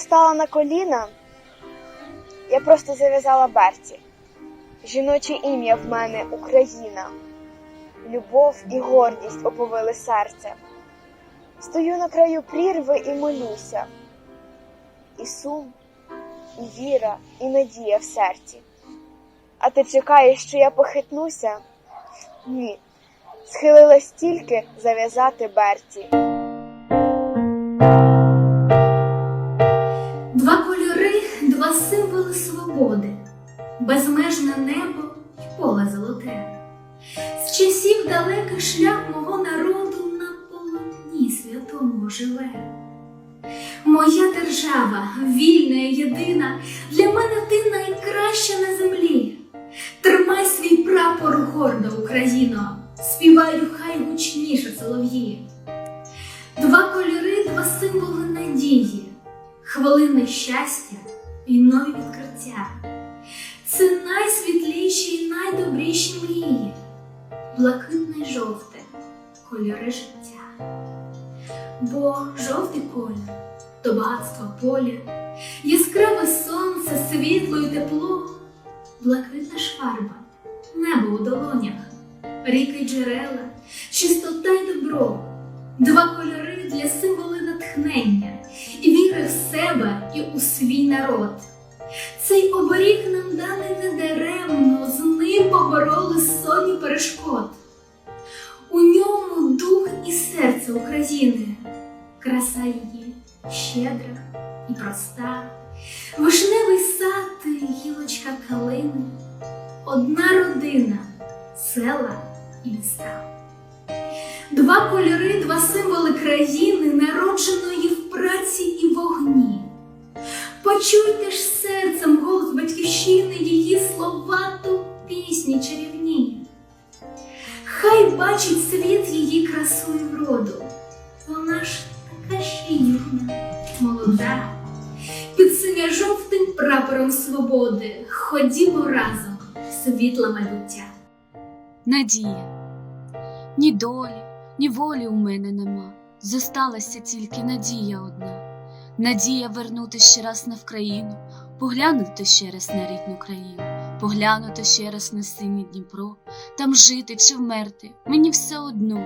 стала на коліна, я просто зав'язала берці. Жіноче ім'я в мене Україна. Любов і гордість оповили серце. Стою на краю прірви і молюся. І сум, і віра, і надія в серці. А ти чекаєш, що я похитнуся? Ні. Схилилась тільки зав'язати берці. Символи свободи, безмежне небо й поле золоте. З часів далеких шлях мого народу на полотні святому живе. Моя держава, вільна і єдина, для мене ти найкраща на землі. Тримай свій прапор гордо, Україно, співаю хай гучніше солов'ї. Два кольори, два символи надії, хвилини щастя і нові відкриття. Це найсвітліші і найдобріші мрії, блакитне й жовте кольори життя. Бо жовтий колір то багатство поля, яскраве сонце, світло і тепло, блакитна ж фарба, небо у долонях, ріки джерела, чистота й добро, два кольори для символи натхнення і віри в себе і у народ. Цей оберіг нам даний недаремно, з ним побороли сотні перешкод. У ньому дух і серце України, краса її щедра і проста, вишневий сад гілочка калини, одна родина, села і міста. Два кольори, два символи бачить світ її красу і вроду. Вона ж така ще юна, молода, під синьо-жовтим прапором свободи. Ходімо разом, в світле. Надія. Ні долі, ні волі у мене нема. Зосталася тільки надія одна. Надія вернути ще раз на Вкраїну, поглянути ще раз на рідну країну, поглянути ще раз на синій Дніпро, там жити чи вмерти, мені все одно,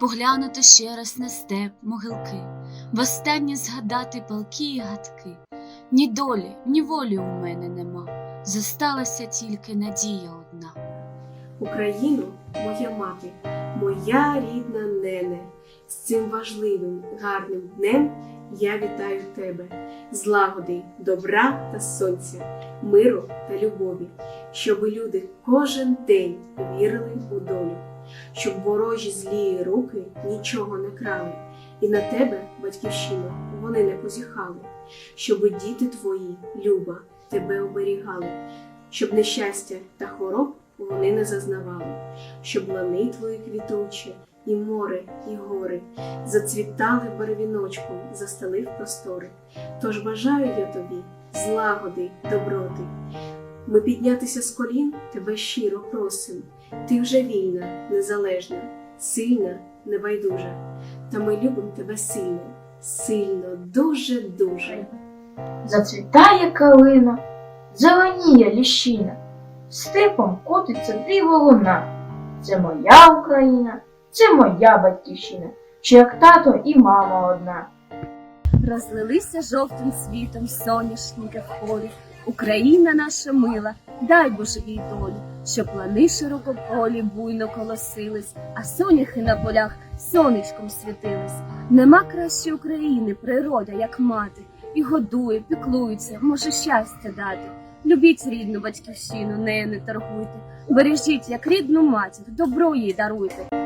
поглянути ще раз на степ, могилки, востаннє згадати палки і гадки. Ні долі, ні волі у мене нема. Зосталася тільки надія одна. Україну, моя мати, моя рідна нене, з цим важливим гарним днем я вітаю тебе, злагоди, добра та сонця, миру та любові, щоби люди кожен день вірили у долю, щоб ворожі злі руки нічого не крали, і на тебе, батьківщина, вони не позіхали, щоби діти твої, люба, тебе оберігали, щоб нещастя та хвороб вони не зазнавали, щоб лани твої квітучі, і море, і гори зацвітали барвіночком, застелив простори. Тож бажаю я тобі злагоди, доброти. Ми піднятися з колін тебе щиро просим. Ти вже вільна, незалежна, сильна, небайдужа. Та ми любимо тебе сильно, сильно, дуже, дуже. Зацвітає калина, зеленіє ліщина, степом котиться диво луна. Це моя Україна, це моя батьківщина, що як тато і мама одна. Розлилися жовтим світом соняшники в полі. Україна наша мила, дай Боже їй долю, щоб плани широкополі буйно колосились, а соняхи на полях сонечком світились. Нема кращої України, природа, як мати, і годує, піклується, може щастя дати. Любіть рідну батьківщину, нею не торгуйте, бережіть як рідну матір, добро їй даруйте.